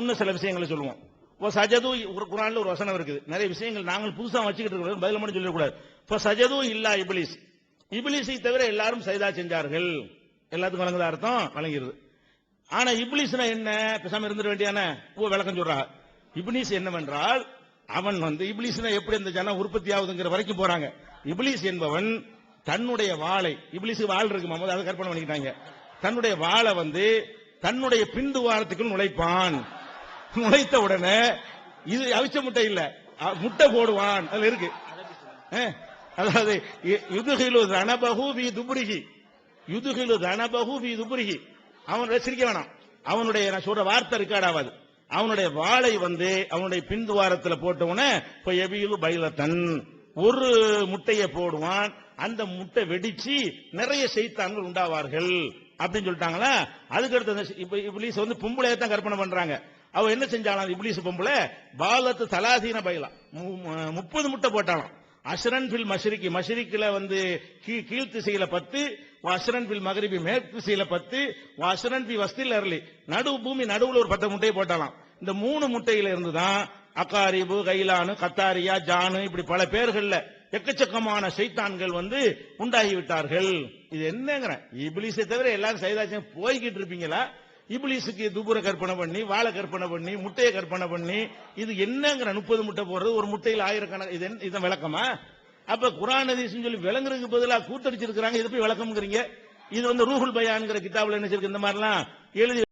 இன்னும் சில விஷயங்களை சொல்லுவோம். இப்போ சஜது ஒரு குரான்ல ஒரு வசனம் இருக்குது. நிறைய விஷயங்கள் நாங்கள் புதுசா வச்சுக்கிட்டு இருக்கிறோம். பதில் மட்டும் சொல்லக்கூடாது இப்போ சஜது இல்லா இபிலிஸ். இபிலிஸை தவிர எல்லாரும் சைதா செஞ்சார்கள். எல்லாத்துக்கும் வழங்குத அர்த்தம்? வழங்கிடுது ஆனா இப்லீஸ்னா என்ன? பேசாம இருந்துட வேண்டியான ஓ விளக்கம் சொல்றாங்க. இப்லீஸ் என்னவென்றால் அவன் வந்து இப்லீஸ்னா எப்படி இந்த ஜனம் உற்பத்தி ஆகுதுங்கிற வரைக்கும் போறாங்க. இப்லீஸ் என்பவன் தன்னுடைய வாளை இப்லீஸுக்கு வாள் இருக்கு மாமோது அதை கற்பனை பண்ணிக்கிட்டாங்க. தன்னுடைய வாளை வந்து தன்னுடைய பின்துவாரத்துக்குள் நுழைப்பான். நுழைத்த உடனே இது அவிச்ச முட்டை இல்ல. முட்டை போடுவான். அதுல இருக்கு. அதாவது யுதுகிலு தனபகு வி துபுரிகி யுதுகிலு தனபகு வி துபுரிகி அவன் சிரிக்க வேணாம். அவனுடைய நான் சொல்ற வார்த்தை ரெக்கார்ட் அவனுடைய வாளை வந்து அவனுடைய பின்துவாரத்துல போட்டவன எவியு எபியு பைலத்தன். ஒரு முட்டையை போடுவான். அந்த முட்டை வெடிச்சு நிறைய செய்தான்கள் உண்டாவார்கள். அப்படின்னு சொல்லிட்டாங்களா? அதுக்கு அடுத்து அந்த இப்லீஸ் வந்து பொம்பளையை தான் கற்பனை பண்றாங்க. அவ என்ன செஞ்சாலாம்? இப்லீஸ் பொம்பளை பாலத்து தலாசீன பைலாம் முப்பது முட்டை போட்டாலாம். அசரன் பில் மஷரிக்கு. மஷரிக்கில் வந்து கீழ் திசையில பத்து அஷ்ரன் பில் மகரிபி மேற்கு திசையில பத்து அஷ்ரன் பி வஸ்தில் அருளி. நடு பூமி நடுவில் ஒரு பத்து முட்டையை போட்டாலாம். இந்த மூணு முட்டையில இருந்து தான் அக்காரிபு கைலானு கத்தாரியா ஜானு இப்படி பல பேர்கள்ல எக்கச்சக்கமான சைத்தான்கள் வந்து உண்டாகி விட்டார்கள் இது என்னங்கிற? இபிலிசை தவிர எல்லாரும் சைதாச்சும் போய்கிட்டு இருப்பீங்களா? இபிலிசுக்கு துபுர கற்பனை பண்ணி வாழை கற்பனை பண்ணி முட்டையை கற்பனை பண்ணி இது என்னங்கிற? முப்பது முட்டை போடுறது ஒரு முட்டையில் ஆயிரக்கணக்கு இது என்ன- விளக்கமா? அப்ப குரான் ஹதீஸ்னு சொல்லி விளங்குறதுக்கு பதிலாக கூத்தடிச்சிருக்கிறாங்க இது போய் விளக்கம்ங்கிறீங்க. இது வந்து ரூஹுல் பயான்ங்கிற கிதாபில் என்ன இந்த மாதிரிலாம் எழுதி